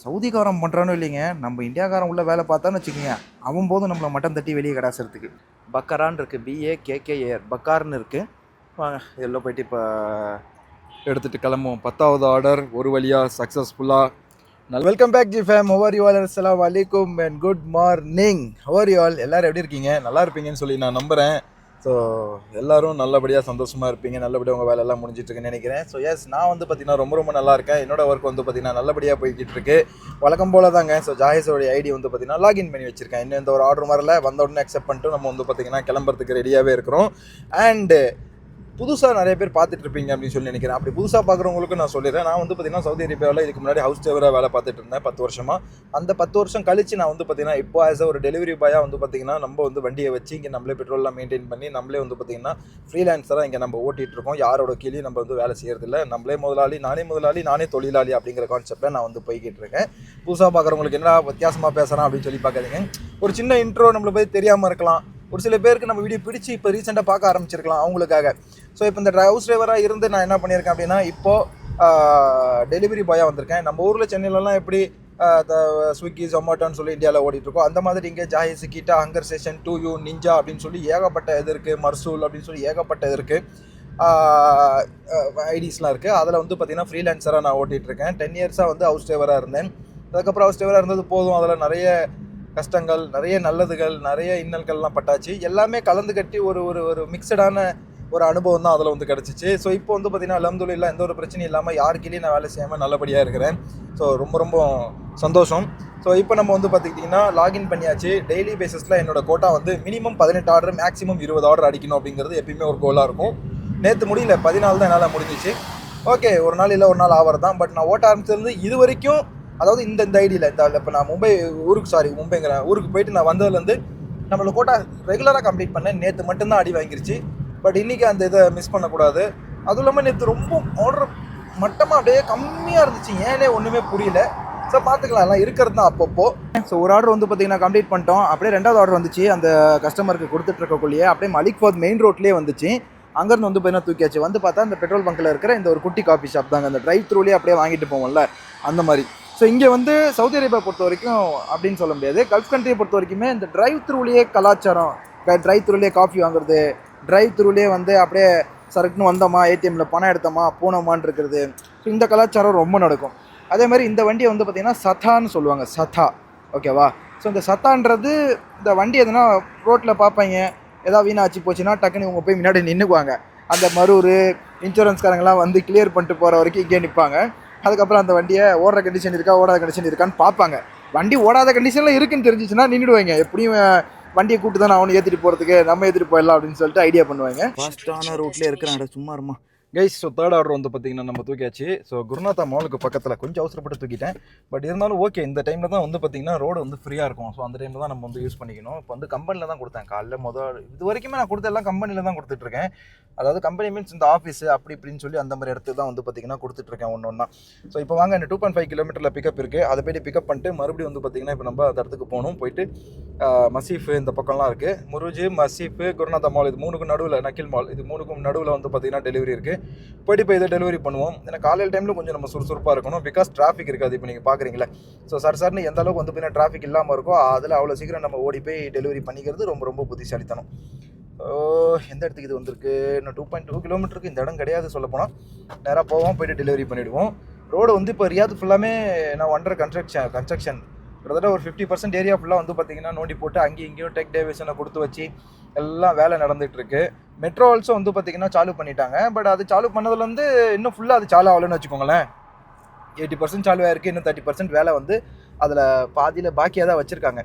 சவுதிக்காரன் பண்ணுறானோ இல்லைங்க நம்ம இந்தியாக்காரன் உள்ள வேலை பார்த்தான்னு வச்சுக்கோங்க அவன் போதும் நம்மளை மட்டன் தட்டி வெளியே கடாசுறதுக்கு பக்கரான் இருக்குது பிஏ கேகேஏஆர் பக்கார்னு இருக்குது வாங்க எல்லாம் போயிட்டு இப்போ எடுத்துகிட்டு கிளம்புவோம். பத்தாவது ஆர்டர் ஒரு வழியாக சக்ஸஸ்ஃபுல்லாக நல் welcome back G fam how are you all அஸ்லாம் வலைக்கும் and good morning how are you all எல்லோரும் எப்படி இருக்கீங்க? நல்லா இருப்பீங்கன்னு சொல்லி நான் நம்புகிறேன் ஸோ எல்லோரும் நல்லபடியாக சந்தோஷமாக இருப்பீங்க. நல்லபடியாக உங்கள் வேலையெல்லாம் முடிஞ்சிட்ருக்குன்னு நினைக்கிறேன். ஸோ எஸ் நான் வந்து பார்த்தீங்கன்னா ரொம்ப ரொம்ப நல்லா இருக்கேன். என்னோடய ஒர்க் வந்து பார்த்தீங்கன்னா நல்லபடியாக போய்கிட்டு இருக்கு வழக்கம் போல தாங்க ஸோ ஜாயஸோடைய ஐடி வந்து பார்த்தீங்கன்னா லாகின் பண்ணி வச்சுருக்கேன். இன்னும் எந்த ஒரு ஆர்டர் வரல வந்த உடனே அக்செப்ட் பண்ணிட்டு நம்ம வந்து பார்த்திங்கன்னா கிளம்புறதுக்கு ரெடியாகவே இருக்கிறோம். அண்டு புதுசாக நிறைய பேர் பார்த்துட்டு இருப்பீங்க அப்படின்னு சொல்லி நினைக்கிறேன். அப்படி புதுசாக பார்க்குறவங்களுக்கு நான் சொல்லிடுறேன். நான் வந்து பார்த்தீங்கன்னா சவுதி அரேபியாவில் இதுக்கு முன்னாடி ஹவுஸ் டிரைவராக வேலை பார்த்துட்டு இருந்தேன் பத்து வருஷமாக அந்த பத்து வருஷம் கழிச்சு நான் வந்து பார்த்தீங்கன்னா இப்போ ஆஸ் ஒரு டெலிவரி பாயாக வந்து பார்த்தீங்கன்னா நம்ம வந்து வண்டியை வச்சு இங்கே நம்மளே பெட்ரோல்லாம் மெயின்டைன் பண்ணி நம்மளே வந்து பார்த்தீங்கன்னா ஃப்ரீலான்ஸராக இங்கே நம்ம ஓட்டிகிட்டு இருக்கோம். யாரோட கீழே நம்ம வந்து வேலை செய்யறதில்ல. நம்மளே முதலாளி நானே முதலாளி நானே தொழிலாளி அப்படிங்கிற கான்செப்டில் நான் வந்து போய்கிட்டு இருக்கேன். புதுசாக பார்க்குறவங்களுக்கு என்ன வித்தியாசமாக பேசுகிறேன் அப்படின்னு சொல்லி பார்க்காதீங்க. ஒரு சின்ன இன்ட்ரோ நம்மளை பற்றி தெரியாமல் இருக்கலாம். ஒரு சில பேருக்கு நம்ம வீடியோ பிடிச்சி இப்போ ரீசெண்டாக பார்க்க ஆரம்பிச்சிருக்கலாம் அவங்களுக்காக. ஸோ இப்போ இந்த ஹவுஸ் டிரைவராக இருந்து நான் என்ன பண்ணியிருக்கேன் அப்படின்னா இப்போது டெலிவரி பாயாக வந்திருக்கேன். நம்ம ஊரில் சென்னையிலலாம் எப்படி ஸ்விக்கி ஜொமேட்டோன்னு சொல்லி இந்தியாவில் ஓடிட்டு இருக்கோம். அந்த மாதிரி இங்கே ஜாஹி சிக்கிட்டா Hunger Station to you Ninja அப்படின்னு சொல்லி ஏகப்பட்ட இது இருக்குது மர்சூல் அப்படின்னு சொல்லி ஏகப்பட்ட இது இருக்குது ஐடிஸ்லாம் இருக்குது அதில் வந்து பார்த்திங்கன்னா ஃப்ரீலான்சராக நான் ஓட்டிகிட்டு இருக்கேன். டென் இயர்ஸாக வந்து ஹவுஸ் டிரைவராக இருந்தேன். அதுக்கப்புறம் ஹவுஸ் டிரைவராக இருந்தது போதும். அதில் நிறைய கஷ்டங்கள் நிறைய நல்லதுகள் நிறைய இன்னல்கள்லாம் பட்டாச்சு. எல்லாமே கலந்து கட்டி ஒரு ஒரு ஒரு மிக்சடான ஒரு அனுபவம் தான் அதில் வந்து கிடச்சிச்சு. ஸோ இப்போ வந்து பார்த்தீங்கன்னா அலமதுல்லா எந்த ஒரு பிரச்சனையும் இல்லாமல் யாருக்கிட்டையும் நான் வேலை செய்யாமல் நல்லபடியாக இருக்கிறேன். ஸோ ரொம்ப ரொம்ப சந்தோஷம். ஸோ இப்போ நம்ம வந்து பார்த்துக்கிட்டிங்கன்னா லாகின் பண்ணியாச்சு. டெய்லி பேசிஸில் என்னோட கோட்டா வந்து மினிமம் பதினெட்டு ஆர்டர் மேக்ஸிமம் இருபது ஆர்டர் அடிக்கணும் அப்படிங்கிறது எப்பயுமே ஒரு கோலாக இருக்கும். நேற்று முடியல பதினாலு தான் என்னால் முடிஞ்சிச்சு. ஓகே ஒரு நாள் இல்லை ஒரு நாள் ஆவர் தான் பட் நான் ஓட்ட ஆரம்பிச்சிருந்து இது வரைக்கும் அதாவது இந்த இந்த ஐடியில் இந்த இப்போ நான் மும்பை ஊருக்கு சாரி மும்பைங்கிற ஊருக்கு போயிட்டு நான் வந்ததுலேருந்து நம்மளோட கோட்டா ரெகுலராக கம்ப்ளீட் பண்ணேன் நேற்று மட்டும்தான் அடி வாங்கிருச்சு. பட் இன்றைக்கி அந்த இதை மிஸ் பண்ணக்கூடாது. அதுவும் இல்லாமல் நேற்று ரொம்ப ஆர்டர் மட்டமாக அப்படியே கம்மியாக இருந்துச்சு. ஏனே ஒன்றுமே புரியல. ஸோ பார்த்துக்கலாம். எல்லாம் இருக்கிறது தான் அப்பப்போ. ஸோ ஒரு ஆர்டர் வந்து பார்த்தீங்கன்னா கம்ப்ளீட் பண்ணிட்டோம். அப்படியே ரெண்டாவது ஆர்டர் வந்துச்சு. அந்த கஸ்டமருக்கு கொடுத்துட்ருக்கக்குள்ளேயே அப்படியே மலிக் ஃபோர்த் மெயின் ரோட்லேயே வந்துச்சு. அங்கேருந்து வந்து பார்த்தீங்கன்னா தூக்கியாச்சு. வந்து பார்த்தா இந்த பெட்ரோல் பங்க்கில் இருக்கிற இந்த ஒரு குட்டி காஃபி ஷாப் தாங்க. அந்த ட்ரைவ் த்ரூலேயே அப்படியே வாங்கிட்டு போவோம்ல. அந்த மாதிரி. ஸோ இங்கே வந்து சவுதி அரேபியா பொறுத்த வரைக்கும் அப்படின்னு சொல்ல முடியாது. கல்ஃப் கண்ட்ரியை பொறுத்த வரைக்குமே இந்த ட்ரைவ் த்ரூலேயே கலாச்சாரம் ட்ரைவ் த்ரூலேயே காஃபி வாங்குறது ட்ரைவ் த்ரூலேயே வந்து அப்படியே சரக்குன்னு வந்தோமா ஏடிஎம்மில் பணம் எடுத்தோமா போனோமான்னு இருக்கிறது. ஸோ இந்த கலாச்சாரம் ரொம்ப நடக்கும். அதே மாதிரி இந்த வண்டியை வந்து பார்த்திங்கன்னா சதான்னு சொல்லுவாங்க சதா ஓகேவா ஸோ இந்த சத்தான்றது இந்த வண்டி எதுனா ரோட்டில் பார்ப்பாங்க ஏதாவது வீணாச்சு போச்சுன்னா டக்குன்னு இவங்க போய் முன்னாடி நின்றுக்குவாங்க அந்த மரூர் இன்சூரன்ஸ்காரங்களாம் வந்து கிளியர் பண்ணிட்டு போகிற வரைக்கும் இங்கே நிற்பாங்க அதுக்கப்புறம் அந்த வண்டியை ஓடுற கண்டிஷன் இருக்கா ஓடாத கண்டிஷன் இருக்கான்னு பார்ப்பாங்க. வண்டி ஓடாத கண்டிஷனில் இருக்குன்னு தெரிஞ்சிச்சுன்னா நின்றுடுவாங்க எப்படியும் வண்டியை கூட்டு தான் அவனை ஏற்றிட்டு போகிறதுக்கு நம்ம ஏற்றிட்டு போயிடலாம் அப்படின்னு சொல்லிட்டு ஐடியா பண்ணுவாங்க. ஃபாஸ்ட்டான ரூட்லேயே இருக்கிறாங்க சும்மா இருமா கைஸ் ஸோ தேர்ட் ஆர்டர் வந்து பார்த்தீங்கன்னா நம்ம தூக்கியாச்சு. ஸோ குருநாதா மாலுக்கு பக்கத்தில் கொஞ்சம் அவசரப்பட்டு தூக்கிட்டேன். பட் இருந்தாலும் ஓகே இந்த டைமில் தான் வந்து பார்த்தீங்கன்னா ரோடு வந்து ஃப்ரீயாக இருக்கும். ஸோ அந்த டைமில் தான் நம்ம வந்து யூஸ் பண்ணிக்கணும். இப்போ வந்து கம்பெனியில் தான் கொடுத்தேன். காலைல முதல் இது வரைக்குமே நான் கொடுத்த எல்லாம் கம்பெனியில் தான் கொடுத்துட்ருக்கேன் அதாவது கம்பெனி மீன்ஸ் இந்த ஆஃபீஸ் அப்படி இப்படின்னு சொல்லி அந்த மாதிரி இடத்துக்கு தான் வந்து பார்த்தீங்கன்னா கொடுத்துட்ருக்கேன் ஒன்று ஒன்றா ஸோ இப்போ வாங்க இந்த டூ பாயிண்ட் ஃபைவ் கிலோமீட்டரில் பிக்கப் இருக்குது அதை போய்ட்டு பிக்கப் பண்ணிட்டு மறுபடியும் வந்து பார்த்தீங்கன்னா இப்போ நம்ம அந்த இடத்துக்கு போகணும். போயிட்டு மசீஃப் இந்த பக்கம்லாம் இருக்குது முருஜி மசீஃப் குருநாதா மால் இது மூணுக்கும் நடுவில் நக்கில் மால் இது மூணுக்கும் நடுவில் வந்து பார்த்தீங்கன்னா டெலிவரி இருக்குது போயிட்டு இப்போ இதை டெலிவரி பண்ணுவோம். ஏன்னா காலையில் டைமில் கொஞ்சம் நம்ம சுறுசுறுப்பாக இருக்கணும். பிகாஸ் டிராஃபிக் இருக்காது இப்போ நீங்கள் பார்க்குறீங்களே ஸோ சார் சார்னு எந்த அளவுக்கு வந்து பார்த்தீங்கன்னா டிராஃபிக் இல்லாமல் இருக்கோ அதில் அவ்வளோ சீக்கிரம் நம்ம ஓடி போய் டெலிவரி பண்ணிக்கிறது ரொம்ப ரொம்ப புத்திசாலித்தனம். ஓ எந்த இடத்துக்கு இது வந்திருக்கு? இன்னும் டூ பாயிண்ட் டூ கிலோமீட்டருக்கு இந்த இடம் கிடையாது சொல்ல போனால் நேராக போவோம் போயிட்டு டெலிவரி பண்ணிவிடுவோம் ரோடு வந்து இப்போ ரியாத் ஃபுல்லாமே நான் அண்டர் கன்ஸ்ட்ரக்ஷன் கன்ஸ்ட்ரக்ஷன் கிட்டத்தட்ட ஒரு ஃபிஃப்டி பர்சன்ட் ஏரியா ஃபுல்லாக வந்து பார்த்தீங்கன்னா நோண்டி போட்டு அங்கேயும் இங்கேயும் டெக் டேவிஷனை கொடுத்து வச்சு எல்லாம் வேலை நடந்துட்டு இருக்கு. மெட்ரோ ஆல்சோ வந்து பார்த்தீங்கன்னா சாலு பண்ணிட்டாங்க. பட் அது சாலு பண்ணதுலேருந்து இன்னும் ஃபுல்லாக அது சாலு ஆகலன்னு வச்சுக்கோங்களேன். எயிட்டி பர்சன்ட் சாலு ஆயிருக்கு இன்னும் தேர்ட்டி பர்சன்ட் வேலை வந்து அதில் பாதியில் பாக்கியாக தான் வச்சுருக்காங்க.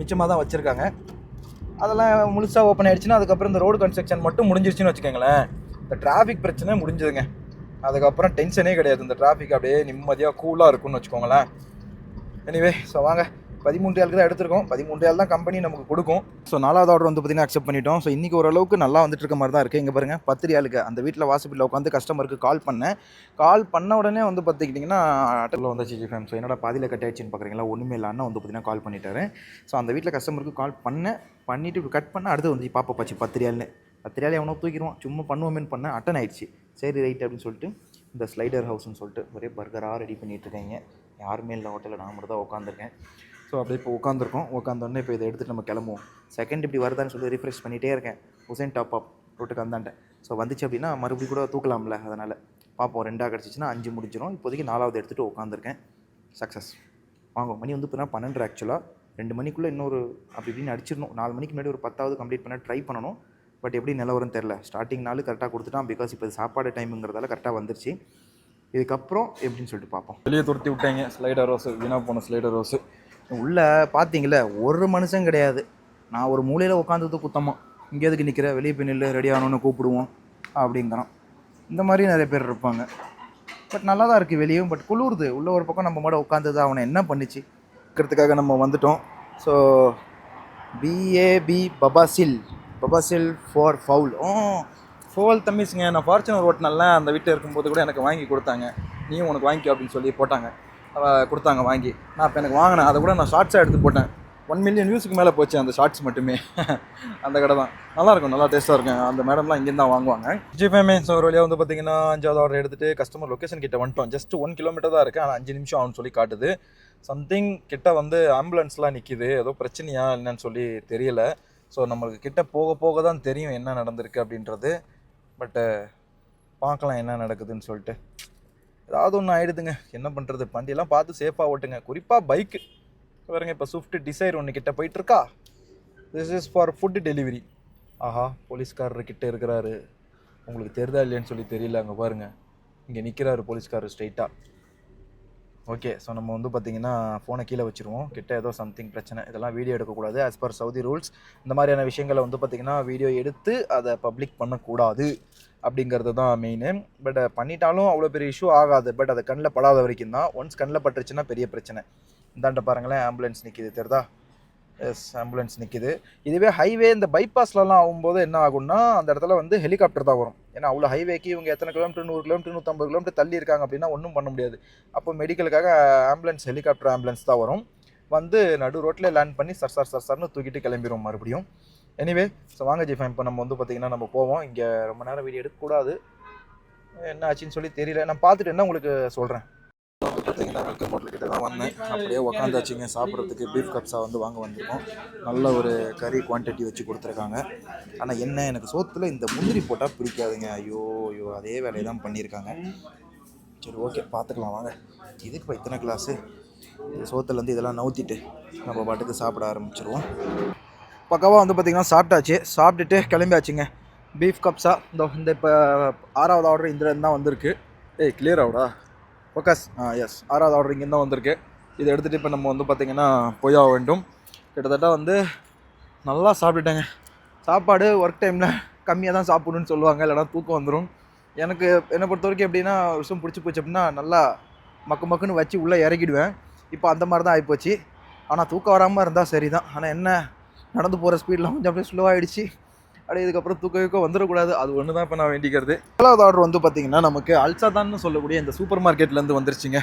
மிச்சமாக தான் வச்சுருக்காங்க. அதெல்லாம் முழுசாக ஓப்பன் ஆயிடுச்சுன்னா அதுக்கப்புறம் இந்த ரோடு கன்ஸ்ட்ரக்ஷன் மட்டும் முடிஞ்சிருச்சுன்னு வச்சுக்கோங்களேன். இந்த டிராஃபிக் பிரச்சனை முடிஞ்சதுங்க. அதுக்கப்புறம் டென்ஷனே கிடையாது. இந்த டிராஃபிக் அப்படியே நிம்மதியாக கூலாக இருக்கும்னு வச்சுக்கோங்களேன். எனிவே ஸோ வாங்க. பதிமூன்று ஆளுக்கு தான் எடுத்திருக்கோம். பதிமூன்று ஆள் தான் கம்பெனி நமக்கு கொடுக்கும். ஸோ நாலாவது ஆர்டர் வந்து பார்த்தீங்கன்னா அக்செப்ட் பண்ணிட்டோம். ஸோ இன்றைக்கி ஓரளவுக்கு நல்லா வந்துட்டு இருக்க மாதிரி தான் இருக்குது இங்கே பாருங்கள் பத்து ஆளுக்கு அந்த வீட்டில் வாசப்பில் உட்காந்து கஸ்டமருக்கு கால் பண்ணேன். கால் பண்ண உடனே வந்து பார்த்துக்கிட்டிங்கன்னா ஆட்டோவில் வந்து ஜி ஃபேம் ஸோ என்னோட பாதியில் கட் ஆயிடுச்சுன்னு பார்க்குறீங்களா ஒன்றுமே இல்லை அண்ணா வந்து பார்த்தீங்கன்னா கால் பண்ணிட்டாரு. ஸோ அந்த வீட்டில் கஸ்டமருக்கு கால் பண்ணேன். பண்ணிவிட்டு கட் பண்ண அடுத்து வந்து பாப்பா பாச்சு பத்திரியாள்னு ரியால்னு எவனோ தூக்கிடுவான். சும்மா பண்ணுவோமேன்னு பண்ணேன் அட்டன் ஆயிடுச்சு. சரி ரைட் அப்படின்னு சொல்லிட்டு இந்த ஸ்லைடர் ஹவுஸ்னு சொல்லிட்டு ஒரே பர்கராக ரெடி பண்ணிட்டு யாருமே இல்லை ஹோட்டலில் நான் மட்டும் தான் உட்காந்துருக்கேன் ஸோ அப்படியே இப்போ உட்காந்துருக்கோம் உட்காந்தோடனே இப்போ இதை எடுத்துகிட்டு நம்ம கிளம்புவோம். செகண்ட் இப்படி வருதான்னு சொல்லி ரிஃப்ரெஷ் பண்ணிகிட்டே இருக்கேன். ஹுசைன் டாப் அப் ரோட்டுக்கு வந்தாண்டேன் ஸோ வந்துச்சு அப்படின்னா மறுபடியும் கூட தூக்கலாம்ல அதனால். பார்ப்போம் ரெண்டாக கிடச்சிச்சின்னா அஞ்சு முடிஞ்சிடும் இப்போதைக்கு நாலாவது எடுத்துகிட்டு உட்காந்துருக்கேன் சக்ஸஸ் வாங்க மணி வந்து இப்போ பன்னெண்டு ஆக்சுவலாக ரெண்டு மணிக்குள்ளே இன்னொரு அப்படி இப்படின்னு அடிச்சிடணும். நாலு மணிக்கு முன்னாடி ஒரு பத்தாவது கம்ப்ளீட் பண்ண ட்ரை பண்ணணும். பட் எப்படி நிலவரம் தெரில ஸ்டார்டிங் நாள் கரெக்டாக கொடுத்துட்டான். பிகாஸ் இப்போ சாப்பாடு டைமுங்கிறதால கரெக்டாக வந்துருச்சு. இதுக்கப்புறம் எப்படின்னு சொல்லிட்டு பார்ப்போம். வெளியே துரத்தி விட்டாங்க. ஸ்லைடர் ரோஸ் வீணாக போன ஸ்லைடர் ரோஸ் உள்ளே பார்த்தீங்கள ஒரு மனுஷன் கிடையாது. நான் ஒரு மூலையில் உட்காந்தது குத்தமாக இங்கே எதுக்கு நிற்கிற வெளியே போய் நில்லு ரெடி ஆகணும்னு கூப்பிடுவோம் அப்படிங்கிறான். இந்த மாதிரி நிறைய பேர் இருப்பாங்க. பட் நல்லா தான் இருக்குது வெளியும் பட் குளிருது. உள்ள ஒரு பக்கம் நம்ம மட்டும் உட்காந்தது அவனை என்ன பண்ணிச்சு? இருக்கிறதுக்காக நம்ம வந்துட்டோம். ஸோ பிஏபி பபாசில் பபாசில் ஃபார் ஃபவுல் ஓ ஃபோல் தம்பிஸுங்க. நான் ஃபார்ச்சுனர் ஓட்டினல அந்த வீட்டில் இருக்கும்போது கூட எனக்கு வாங்கி கொடுத்தாங்க. நீயும் உனக்கு வாங்கிக்கோ அப்படின்னு சொல்லி போட்டாங்க. கொடுத்தாங்க வாங்கி. நான் இப்போ எனக்கு வாங்கினேன். அதை கூட நான் ஷார்ட்ஸாக எடுத்து போட்டேன். ஒன் மில்லியன் வியூஸுக்கு மேலே போச்சு அந்த ஷார்ட்ஸ் மட்டுமே. அந்த கடை தான். நல்லாயிருக்கும் நல்லா டேஸ்ட்டாக இருக்கும். அந்த மேடம்லாம் இங்கேருந்து தான் வாங்குவாங்க. ஜிபே ஸோ ஒரு வழியாக வந்து பார்த்தீங்கன்னா அஞ்சாவது ஆர்டர் எடுத்துகிட்டு கஸ்டமர் லொக்கேஷன் கிட்ட வந்துட்டோம். ஜஸ்ட் ஒன் கிலோமீட்டர் தான் இருக்குது ஆனால் அஞ்சு நிமிஷம் ஆகும்னு சொல்லி காட்டுது. சம்திங் கிட்ட வந்து ஆம்புலன்ஸ்லாம் நிற்கிது ஏதோ பிரச்சனையா என்னன்னு சொல்லி தெரியல. ஸோ நம்மளுக்கு கிட்ட போக போக தான் தெரியும் என்ன நடந்திருக்கு அப்படின்றது. பட்டு பார்க்கலாம் என்ன நடக்குதுன்னு சொல்லிட்டு. ஏதாவது ஒன்று ஆயிடுதுங்க. என்ன பண்ணுறது வண்டியெல்லாம் பார்த்து சேஃபாக ஓட்டுங்க. குறிப்பாக பைக்கு பாருங்க இப்போ ஸ்விஃப்ட் டிசைர் ஒன்று கிட்டே போயிட்டுருக்கா? This is for food delivery ஆஹா போலீஸ்காரர் கிட்டே இருக்கிறாரு. உங்களுக்கு தெரிதா இல்லையான்னு சொல்லி தெரியல அங்கே பாருங்க. இங்கே நிற்கிறாரு போலீஸ்காரர் ஸ்ட்ரைட்டாக ஓகே ஸோ நம்ம வந்து பார்த்தீங்கன்னா ஃபோனை கீழே வச்சுருவோம். கிட்ட ஏதோ சம்திங் பிரச்சனை இதெல்லாம் வீடியோ எடுக்கக்கூடாது. ஆஸ் பர் சவுதி ரூல்ஸ் இந்த மாதிரியான விஷயங்களை வந்து பார்த்திங்கன்னா வீடியோ எடுத்து அதை பப்ளிக் பண்ணக்கூடாது அப்படிங்கிறது தான் மெயின் பட் பண்ணிட்டாலும் அவ்வளோ பெரிய இஷ்யூ ஆகாது. பட் அது கண்ணில் படாத வரைக்கும் தான். ஒன்ஸ் கண்ணில் பட்டுருச்சுன்னா பெரிய பிரச்சனை. இந்தாண்ட பாருங்களேன் ஆம்புலன்ஸ் நிற்கிது தெரிதா எஸ் ஆம்புலன்ஸ் நிற்கிது இதுவே ஹைவே இந்த பைபாஸ்லலாம் ஆகும்போது என்ன ஆகும்னா அந்த இடத்துல வந்து ஹெலிகாப்டர் தான் வரும். ஏன்னா அவ்வளோ ஹைவேக்கு இவங்க எத்தனை கிலோமீட்டர் நூறு கிலோமீட்டர் நூற்றம்பது கிலோமீட்டர் தள்ளி இருக்காங்க அப்படின்னா ஒன்றும் பண்ண முடியாது. அப்போ மெடிக்கலுக்காக ஆம்புலன்ஸ் ஹெலிகாப்டர் ஆம்புலன்ஸ் தான் வரும். வந்து நடு ரோட்டில் லேண்ட் பண்ணி சர் சர் சர் சர்னு தூக்கிட்டு கிளம்பிடுவோம் மறுபடியும். எனிவே ஸோ வாங்க ஜி இப்போ நம்ம வந்து பார்த்திங்கன்னா நம்ம போவோம். இங்கே ரொம்ப நேரம் வீடியோ எடுக்கக்கூடாது. என்ன ஆச்சுன்னு சொல்லி தெரியல. நான் பார்த்துட்டு என்ன உங்களுக்கு சொல்கிறேன் வெல்கம் ஹோட்டல் கிட்ட தான் வந்தேன். அப்படியே உக்காந்தாச்சுங்க. சாப்பிட்றதுக்கு பீஃப் கப்ஸா வந்து வாங்க வந்திருக்கோம். நல்ல ஒரு கறி குவான்டிட்டி வச்சு கொடுத்துருக்காங்க. ஆனால் என்ன எனக்கு சோத்தில் இந்த முந்திரி போட்டால் பிடிக்காதுங்க. ஐயோ ஐயோ அதே வேலையை தான் பண்ணியிருக்காங்க. சரி ஓகே பார்த்துக்கலாம் வாங்க. இதுக்கு இப்போ இத்தனை கிளாஸு சோத்துலேருந்து இதெல்லாம் நவுத்திட்டு நம்ம பாட்டுக்கு சாப்பிட ஆரம்பிச்சிருவோம். பக்காவாக வந்து பார்த்திங்கன்னா சாப்பிட்டாச்சு. சாப்பிட்டுட்டு கிளம்பியாச்சுங்க. பீஃப் கப்ஸா இந்த இந்த இப்போ ஆறாவது ஆர்டர் இந்த தான் வந்திருக்கு. ஏய் கிளியர் ஆகுடா ஃபோக்கஸ் ஆ எஸ் ஆறாவது ஆர்டர் இங்கே தான் வந்திருக்கு. இதை எடுத்துகிட்டு இப்போ நம்ம வந்து பார்த்திங்கன்னா போயாக வேண்டும். கிட்டத்தட்ட வந்து நல்லா சாப்பிட்டுட்டேங்க. சாப்பாடு ஒர்க் டைமில் கம்மியாக தான் சாப்பிடணும்னு சொல்லுவாங்க. இல்லைனா தூக்கம் வந்துடும் எனக்கு என்னை பொறுத்த வரைக்கும் எப்படின்னா விஷயம் பிடிச்சி போச்சு அப்படின்னா நல்லா மக்கு மக்குன்னு வச்சு உள்ளே இறக்கிடுவேன். இப்போ அந்த மாதிரி தான் ஆகிப்போச்சு ஆனால் தூக்கம் வராமல் இருந்தால் சரி தான் ஆனால் என்ன நடந்து போகிற ஸ்பீடில் கொஞ்சம் அப்படியே ஸ்லோ ஆகிடுச்சு அப்படியே இதுக்கப்புறம் தூக்க வந்துடக்கூடாது. அது ஒன்று தான் இப்போ நான் வேண்டிக்கிறது. ஏழாவது ஆர்டர் வந்து பார்த்திங்கன்னா நமக்கு அல்சாதான்னு சொல்லக்கூடிய இந்த சூப்பர் மார்க்கெட்லேருந்து வந்துருச்சுங்க.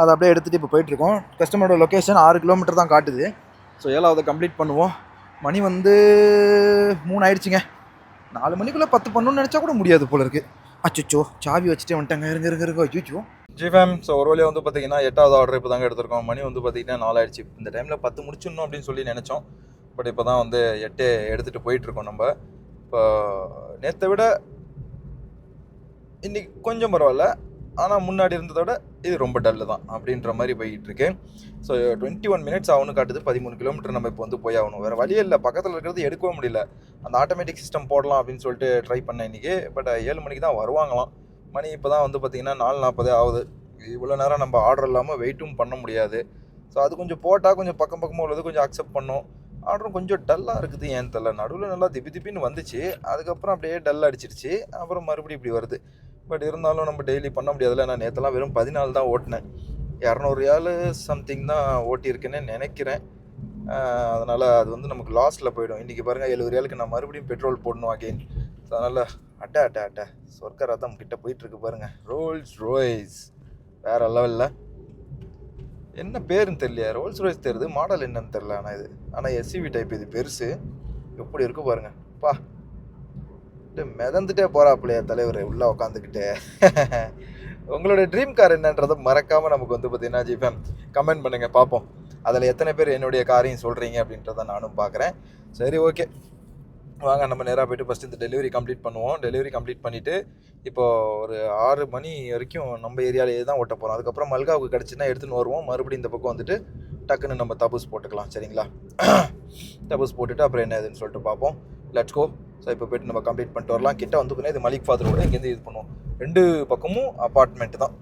அதை அப்படியே எடுத்துகிட்டு இப்போ போயிட்டுருக்கோம். கஸ்டமரோட லொக்கேஷன் ஆறு கிலோமீட்டர் தான் காட்டுது. ஸோ ஏழாவது கம்ப்ளீட் பண்ணுவோம். மணி வந்து மூணு ஆயிடுச்சுங்க. நாலு மணிக்குள்ளே பத்து பண்ணணும்னு நினச்சா கூட முடியாது போல இருக்குது அச்சோ சாவி வச்சுட்டே வந்துட்டாங்க. இருங்க இருங்க இருங்க. ஐயோ ஜி ஃபேம் ஸோ ஒரு வழியாக வந்து பார்த்தீங்கன்னா எட்டாவது ஆர்டர் இப்போ தாங்க எடுத்திருக்கோம். மணி வந்து பார்த்தீங்கன்னா நாலாயிடுச்சு. இந்த டைமில் பத்து முடிச்சிடணும் அப்படின்னு சொல்லி நினச்சோம். பட் இப்போ தான் வந்து எட்டு எடுத்துகிட்டு போயிட்டுருக்கோம் நம்ம. இப்போ நேற்றை விட இன்றைக்கி கொஞ்சம் பரவாயில்ல. ஆனால் முன்னாடி இருந்ததை விட இது ரொம்ப டல்லு தான் அப்படின்ற மாதிரி போய்கிட்டு இருக்கேன் ஸோ டுவெண்ட்டி ஒன் மினிட்ஸ் ஆகணும் காட்டுது. பதிமூணு கிலோமீட்டர் நம்ம இப்போ வந்து போய் ஆகணும். வேறு வழியே இல்லை. பக்கத்தில் இருக்கிறது எடுக்கவே முடியல. அந்த ஆட்டோமேட்டிக் சிஸ்டம் போடலாம் அப்படின்னு சொல்லிட்டு ட்ரை பண்ணேன் இன்றைக்கி பட் ஏழு மணிக்கு தான் வருவாங்களாம். மணி இப்போ தான் வந்து பார்த்திங்கன்னா நாலு நாற்பதே ஆகுது. இவ்வளோ நேரம் நம்ம ஆர்டர் இல்லாமல் வெயிட்டும் பண்ண முடியாது. ஸோ அது கொஞ்சம் போட்டால் கொஞ்சம் பக்கம் பக்கமாக உள்ளது கொஞ்சம் அக்செப்ட் பண்ணும். ஆர்டரும் கொஞ்சம் டல்லாக இருக்குது ஏன் தெரில நடுவில் நல்லா திப்பி திப்பின்னு வந்துச்சு. அதுக்கப்புறம் அப்படியே டல் அடிச்சிருச்சு. அப்புறம் மறுபடியும் இப்படி வருது. பட் இருந்தாலும் நம்ம டெய்லி பண்ண முடியாதுல்ல. நான் நேற்றுலாம் வெறும் பதினாலு தான் ஓட்டினேன். இரநூறு ரியாலு சம்திங் தான் ஓட்டியிருக்கேன்னு நினைக்கிறேன். அதனால் அது வந்து நமக்கு லாஸ்ட்டில் போயிடும். இன்றைக்கி பாருங்கள் எழுபது ரியாலுக்கு நான் மறுபடியும் பெட்ரோல் போடணும் அகெயின் அதனால் அட்ட அட்ட அட்ட சொர்க்க ரதம் கிட்டே போயிட்டுருக்கு பாருங்கள் ரோல்ஸ் ரோய்ஸ் வேறு லெவலில் என்ன பேருன்னு தெரியல ரோல்ஸ் ரோய்ஸ் தெரியுது மாடல் என்னன்னு தெரில ஆனால் இது ஆனால் எஸ்சிவி டைப் இது பெருசு. எப்படி இருக்கு பாருங்க. பா. மிதந்துட்டே போகிறாப்புலையா தலைவர் உள்ளே உட்காந்துக்கிட்டு உங்களோட ட்ரீம் கார் என்னன்றதை மறக்காமல் நமக்கு வந்து பார்த்தீங்கன்னா ஜிஃபேம் கமெண்ட் பண்ணுங்கள் பார்ப்போம். அதில் எத்தனை பேர் என்னுடைய காரையும் சொல்கிறீங்க அப்படின்றத நானும் பார்க்குறேன் சரி ஓகே வாங்க நம்ம நேராக போய்ட்டு ஃபஸ்ட் இந்த டெலிவரி கம்ப்ளீட் பண்ணுவோம். டெலிவரி கம்ப்ளீட் பண்ணிவிட்டு இப்போது ஒரு ஆறு மணி வரைக்கும் நம்ம ஏரியாவிலேயே தான் ஓட்ட போகிறோம் அதுக்கப்புறம் மல்காவுக்கு கிடச்சின்னா எடுத்துன்னு வருவோம். மறுபடியும் இந்த பக்கம் வந்துட்டு டக்குன்னு நம்ம தபூஸ் போட்டுக்கலாம் சரிங்களா? தபூஸ் போட்டுட்டு அப்புறம் என்ன ஏதுன்னு சொல்லிட்டு பார்ப்போம். லெட்ஸ் கோ ஸோ இப்போ போயிட்டு நம்ம கம்ப்ளீட் பண்ணிட்டு வரலாம். கிட்ட வந்து பார்த்தீங்கன்னா இது மலிக் ஃபாதர் ரோடு இங்கேருந்து இது பண்ணுவோம். ரெண்டு பக்கமும் அப்பார்ட்மெண்ட் தான்.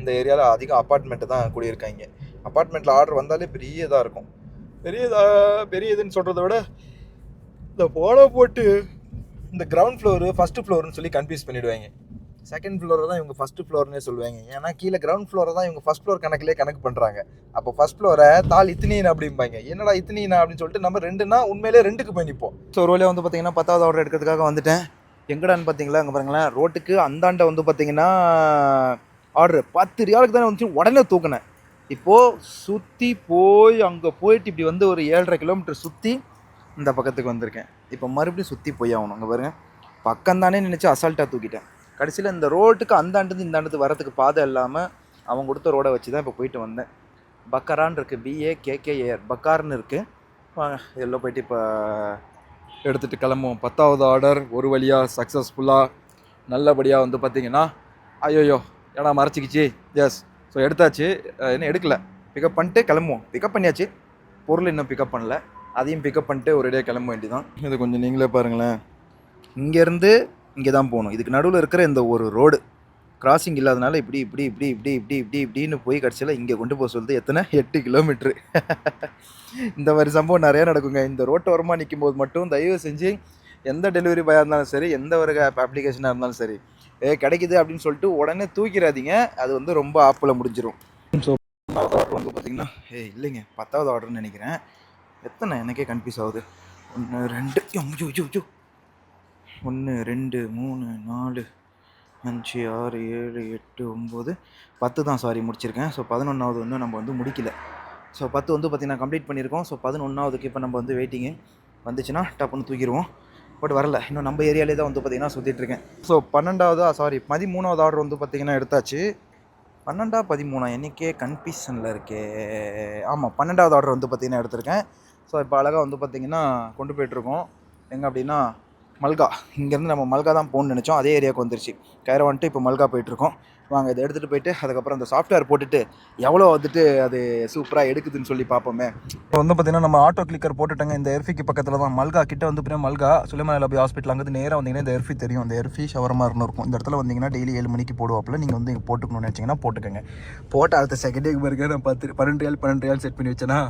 இந்த ஏரியாவில் அதிகம் அப்பார்ட்மெண்ட்டு தான் குடியிருக்காங்க. அப்பார்ட்மெண்ட்டில் ஆர்டர் வந்தாலே பெரிய இதாக இருக்கும். பெரியதாக பெரிய இதுன்னு சொல்கிறத விட இந்த போட போட்டு இந்த கிரவுண்ட் ஃப்ளோரு ஃபஸ்ட்டு ஃப்ளோர்னு சொல்லி கன்ஃபியூஸ் பண்ணிடுவாங்க. செகண்ட் ஃப்ளோரை தான் இவங்க ஃபஸ்ட்டு ஃப்ளோர்னே சொல்லுவாங்க. ஏன்னா கீழே கிரவுண்ட் ஃப்ளோரை தான் இவங்க ஃபஸ்ட் ஃப்ளோர் கணக்கிலே கணக்கு பண்ணுறாங்க அப்போ ஃபஸ்ட் ஃப்ளோரை தாள் இத்தனீனா அப்படிம்பாங்க. என்னடா இத்தனீனா அப்படின்னு சொல்லிட்டு நம்ம ரெண்டுனா உண்மையிலே ரெண்டுக்கு போய் நிற்போம் ஸோ ஒரு வழியாக வந்து பார்த்தீங்கன்னா பத்தாவது ஆர்டர் எடுக்கிறதுக்காக வந்துட்டேன். எங்கடான்னு பார்த்தீங்களா அங்கே பாருங்களேன். ரோட்டுக்கு அந்தாண்ட வந்து பார்த்தீங்கன்னா ஆர்டர் பத்து ரியாலுக்கு தானே வந்துச்சு. உடனே தூக்கினேன். இப்போது சுற்றி போய் அங்கே போயிட்டு இப்படி வந்து ஒரு ஏழரை கிலோமீட்டர் சுற்றி இந்த பக்கத்துக்கு வந்திருக்கேன். இப்போ மறுபடியும் சுற்றி போய் ஆகணும். அங்கே பாருங்க. பக்கம் தானே நினச்சி அசால்ட்டாக தூக்கிட்டேன். கடைசியில் இந்த ரோட்டுக்கு அந்தாண்டது இந்தாண்டுது வரதுக்கு பாதை இல்லாமல் அவன் கொடுத்த ரோடை வச்சு தான் இப்போ போயிட்டு வந்தேன். பக்கரான் இருக்குது பிஏ கேகேஏஆர் பக்கார்னு இருக்குது வாங்க எல்லாம் போயிட்டு இப்போ எடுத்துகிட்டு கிளம்புவோம். பத்தாவது ஆர்டர் ஒரு வழியாக சக்ஸஸ்ஃபுல்லாக நல்லபடியாக வந்து பார்த்தீங்கன்னா ஐயோயோ ஏன்னா மறைச்சிக்கிச்சு? எஸ் ஸோ எடுத்தாச்சு. இன்னும் எடுக்கலை. பிக்கப் பண்ணிட்டு கிளம்புவோம். பிக்கப் பண்ணியாச்சு. பொருள் இன்னும் பிக்கப் பண்ணல. அதையும் பிக்கப் பண்ணிட்டு ஒரேடியாக கிளம்ப வேண்டியதான் இது கொஞ்சம் நீங்களே பாருங்களேன். இங்கேருந்து இங்கே தான் போகணும். இதுக்கு நடுவில் இருக்கிற இந்த ஒரு ரோடு கிராசிங் இல்லாதனால இப்படி இப்படி இப்படி இப்படி இப்படி இப்படி இப்படின்னு போய் கடைசியில் இங்கே கொண்டு போக சொல்லுது எத்தனை? எட்டு கிலோமீட்ரு இந்த மாதிரி சம்பவம் நிறையா நடக்குங்க. இந்த ரோட்டை ஓரமாக நிற்கும் போது மட்டும் தயவு செஞ்சு எந்த டெலிவரி பாயாக இருந்தாலும் சரி எந்த ஒரு அப்ளிகேஷனாக இருந்தாலும் சரி ஏ கிடைக்குது அப்படின்னு சொல்லிட்டு உடனே தூக்கிடாதீங்க. அது வந்து ரொம்ப ஆப்பில் முடிஞ்சிடும் ஸோ ஆர்டர் வந்து பார்த்தீங்கன்னா ஏ இல்லைங்க. பத்தாவது ஆர்டர்னு நினைக்கிறேன். எத்தனை எனக்கே கன்ஃபியூஸ் ஆகுது. ஒன்று ரெண்டு. ஐயோ ஐயோ ஒன்று ரெண்டு மூணு நாலு அஞ்சு ஆறு ஏழு எட்டு ஒம்பது பத்து தான் சாரி முடிச்சிருக்கேன். ஸோ பதினொன்றாவது வந்து நம்ம வந்து முடிக்கல. ஸோ பத்து வந்து பார்த்திங்கன்னா கம்ப்ளீட் பண்ணியிருக்கோம். ஸோ பதினொன்றாவதுக்கு இப்போ நம்ம வந்து வெயிட்டிங்கு வந்துச்சுன்னா டப்புன்னு தூக்கிடுவோம். பட் வரல. இன்னும் நம்ம ஏரியாலே தான் வந்து பார்த்திங்கன்னா சுற்றிட்டு இருக்கேன். ஸோ பன்னெண்டாவதா சாரி பதிமூணாவது ஆர்டர் வந்து பார்த்திங்கன்னா எடுத்தாச்சு. பன்னெண்டா பதிமூணா? என்றைக்கே கன்ஃபியூஷனில் இருக்கே. ஆமாம் பன்னெண்டாவது ஆர்டர் வந்து பார்த்திங்கன்னா எடுத்திருக்கேன். ஸோ இப்போ அழகாக வந்து பார்த்திங்கன்னா கொண்டு போயிட்டுருக்கோம். எங்கே அப்படின்னா மல்கா. இங்கேருந்து நம்ம மல்கா தான் போகணும்னு நினச்சோம். அதே ஏரியாவுக்கு வந்துருச்சு. கயிறை வந்துட்டு இப்போ மல்கா போயிட்டுருக்கோம். வாங்க இதை எடுத்துகிட்டு போயிட்டு அதுக்கப்புறம் அந்த சாஃப்ட்வேர் போட்டுட்டு எவ்வளோ வந்துட்டு அது சூப்பராக எடுக்குதுன்னு சொல்லி பார்ப்போமே. இப்போ வந்து பார்த்தீங்கன்னா நம்ம ஆட்டோ கிளிக்கர் போட்டுட்டாங்க இந்த எர்ஃபிக்கு பக்கத்தில் தான். மல்கா கிட்ட வந்து பார்த்தீங்கன்னா மல்கா சுலைமான் அலபி ஹாஸ்பிட்டல் அங்கே நேராக வந்தீங்கன்னா இந்த எர்ஃபி தெரியும். இந்த எர்ஃபி ஷவர்மார்னு இருக்கும். இந்த இடத்துல வந்தீங்கன்னா டெய்லி ஏழு மணிக்கு போடுவாப்பில். நீங்கள் வந்து இங்கே போட்டுக்கணும்னு நினச்சிங்கன்னா போட்டுக்கோங்க. போட்ட அடுத்த செகண்டேக்கு பிறகு நான் பத்து பன்னெண்டு ஏழு பன்னெண்டு ரியால் செட் பண்ணி வச்சேன்னா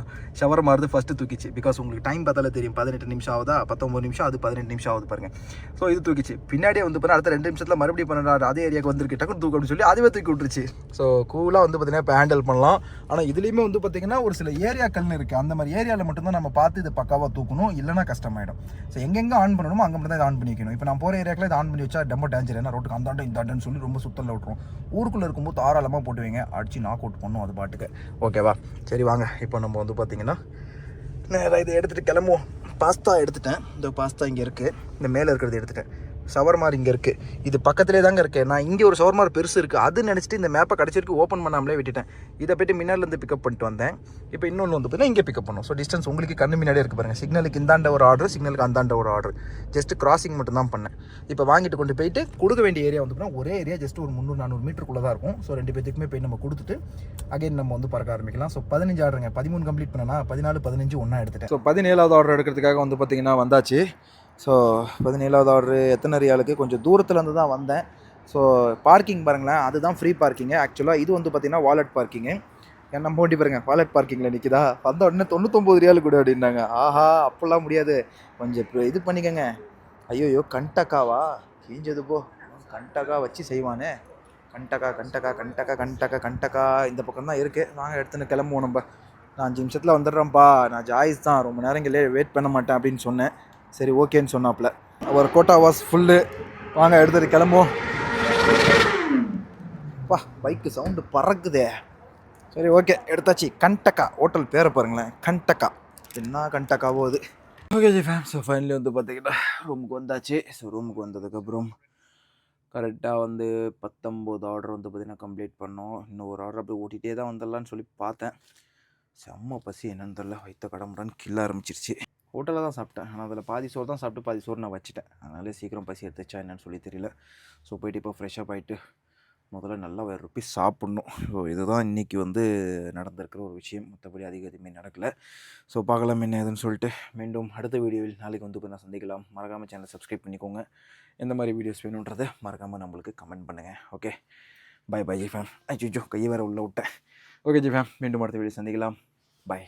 ஷவர் மாறுது ஃபஸ்ட்டு தூக்கிச்சு. பிகாஸ் உங்களுக்கு டைம் பார்த்தாலே தெரியும். பதினெட்டு நிமிஷம் ஆகுதா? பத்தொம்பது நிமிஷம் அது பதினெட்டு நிமிஷம் ஆகுது பாருங்க. ஸோ இது தூக்கிச்சு. பின்னாடியே வந்து பார்த்தா அடுத்த ரெண்டு நிமிஷத்தில் மறுபடியும் பன்னெண்டு அதே ஏரியாவுக்கு வந்துருக்கு டக்குனு தூக்கு அப்படின்னு சொல்லி அதுவே தூக்கி விட்டுருச்சு ஸோ கூலாக வந்து பார்த்திங்கன்னா இப்போ ஹேண்டில் பண்ணலாம். ஆனால் இதுலேயுமே வந்து பார்த்தீங்கன்னா ஒரு சில ஏரியாக்கள்னு இருக்குது அந்த மாதிரி ஏரியாவில் மட்டும்தான் நம்ம பார்த்து இது பக்காவாக தூக்கணும். இல்லைனா கஷ்டமாயிடும். ஸோ எங்கெங்கே ஆன் பண்ணணுமோ அங்கே மட்டும் தான் இதை ஆன் பண்ணி வைக்கணும் இப்போ நான் போகிற ஏரியாக்கில் இதை ஆன் பண்ணி வச்சா ரொம்ப டேஞ்சர் ஏன்னா ரோட்டுக்கு அந்தாண்ட இந்தாண்டன்னு சொல்லி ரொம்ப சுத்தலில் விட்டுரும். ஊருக்குள்ளே இருக்கும்போது தாராளமாக போட்டு வைங்க. அடிச்சு நாக் அவுட் பண்ணும் அது பாட்டுக்கு. ஓகேவா சரி வாங்க. இப்போ நம்ம வந்து பார்த்திங்கன்னா நேராக இதை எடுத்துகிட்டு கிளம்புவோம். பாஸ்தா எடுத்துட்டேன். இந்த பாஸ்தா இங்கே இருக்குது இந்த மேலே இருக்கிறது எடுத்துட்டேன். சவர்மார் இங்கே இருக்குது இது பக்கத்துலேயே தாங்க இருக்குது நான் இங்கே ஒரு சவர்மார் பெருசு இருக்குது அது நினச்சிட்டு இந்த மேப்பை கிடச்சிருக்கு ஓப்பன் பண்ணாமலே விட்டுட்டேன். இதை போய்ட்டு முன்னாடிலேருந்து பிக்கப் பண்ணிட்டு வந்தேன். இப்போ இன்னொன்று வந்து பார்த்தீங்கன்னா இங்கே பிக்கப் பண்ணோம். ஸோ டிஸ்டன்ஸ் உங்களுக்கு கண்ணு முன்னாடியே இருக்குது பாருங்கள் சிக்னலுக்கு இந்தாண்ட ஒரு ஆர்டர் சிக்னலுக்கு அந்தாண்ட ஒரு ஆர்டர் ஜஸ்ட் கிராசிங் மட்டும் தான் பண்ணேன். இப்போ வாங்கிட்டு கொண்டு போயிட்டு கொடுக்க வேண்டிய ஏரியா வந்து ஒரே ஏரியா ஜஸ்ட் ஒரு முந்நூறு நானூறு மீட்டருக்குள்ளே தான் இருக்கும். ஸோ ரெண்டு பேத்துக்குமே போய் நம்ம கொடுத்துட்டு அகைன் நம்ம வந்து பறக்க ஆரம்பிக்கலாம். ஸோ பதினஞ்சு ஆர்டருங்க பதிமூணு கம்ப்ளீட் பண்ணனா பதினாலு பதினஞ்சு ஒன்றா எடுத்துட்டேன். ஸோ பதினேழாவது ஆர்டர் எடுக்கிறதுக்காக வந்து பார்த்தீங்கன்னா வந்தாச்சு. ஸோ பதினேழாவது ஆர்டர் எத்தனை ரியாலுக்கு? கொஞ்சம் தூரத்துலேருந்து தான் வந்தேன். ஸோ பார்க்கிங் பாருங்களேன். அதுதான் ஃப்ரீ பார்க்கிங்கு ஆக்சுவலாக இது வந்து பார்த்தீங்கன்னா வாலெட் பார்க்கிங்கு என்ன நம்ம பாருங்கள் பாருங்க வாலெட் பார்க்கிங்கில் நிற்கிதா வந்த உடனே தொண்ணூத்தொம்பது ரியாலு கூட அப்படின்னாங்க. ஆஹா அப்போல்லாம் முடியாது. கொஞ்சம் இது பண்ணிக்கங்க. ஐயோயோ கண்டக்காவா? கீஞ்சது போ. கண்டக்கா வச்சு செய்வானே. கண்டக்கா கண்டக்கா கண்டக்கா கண்டக்கா கண்டக்கா. இந்த பக்கம் தான் இருக்குது நாங்கள் எடுத்துன்னு கிளம்புவோம் நம்ம. நான் அஞ்சு நிமிஷத்தில் வந்துடுறேன்ப்பா. நான் ஜாயிஸ் தான். ரொம்ப நேரம் இங்கே வெயிட் பண்ண மாட்டேன் அப்படின்னு சொன்னேன். சரி ஓகேன்னு சொன்னாப்புல அவர் கோட்டா வாஸ் ஃபுல்லு வாங்க எடுத்துகிட்டு கிளம்புவோம். பா பைக்கு சவுண்டு பறக்குதே. சரி ஓகே எடுத்தாச்சு. கண்டக்கா ஹோட்டல் பேரை பாருங்களேன். கண்டக்கா. என்ன கண்டக்காவோ அது. Okay G fam so finally வந்து பார்த்தீங்கன்னா ரூமுக்கு வந்தாச்சு. ஸோ ரூமுக்கு வந்ததுக்கப்புறம் கரெக்டாக வந்து பத்தொம்போது ஆர்டர் வந்து பார்த்திங்கன்னா கம்ப்ளீட் பண்ணோம். இன்னும் ஒரு ஆர்டர் அப்படியே ஓட்டிகிட்டே தான் வந்துடலான்னு சொல்லி பார்த்தேன். செம்ம பசி என்னன்னு தெரில வைத்த கடமுடான்னு கில்ல ஆரம்பிச்சிருச்சு. ஹோட்டலில் தான் சாப்பிட்டேன். ஆனால் அதில் பாதி சோறு தான் சாப்பிட்டு பாதி சோறு நான் வச்சுட்டேன். அதனால சீக்கிரம் பசி எடுத்துச்சா என்னன்னு சொல்லி தெரியல. ஸோ போயிட்டு இப்போ ஃப்ரெஷ்ஷப் ஆகிட்டு முதல்ல நல்லா வேறு ருப்பி சாப்பிட்ணும். ஸோ இதுதான் இன்றைக்கி வந்து நடந்திருக்கிற ஒரு விஷயம். மற்றபடி அதிக எதுவுமே நடக்கலை. ஸோ பார்க்கலாம் என்ன ஏதுன்னு சொல்லிட்டு மீண்டும் அடுத்த வீடியோவில் நாளைக்கு வந்து இப்போ நான் சந்திக்கலாம். மறக்காமல் சேனலை சப்ஸ்கிரைப் பண்ணிக்கோங்க. எந்த மாதிரி வீடியோஸ் வேணுன்றதை மறக்காமல் நம்மளுக்கு கமெண்ட் பண்ணுங்கள் okay bye bye G fam ஐயோ கையை வேறு உள்ளே விட்டேன். ஓகே ஜி ஃபேம் மீண்டும் அடுத்த வீடியோ சந்திக்கலாம். பை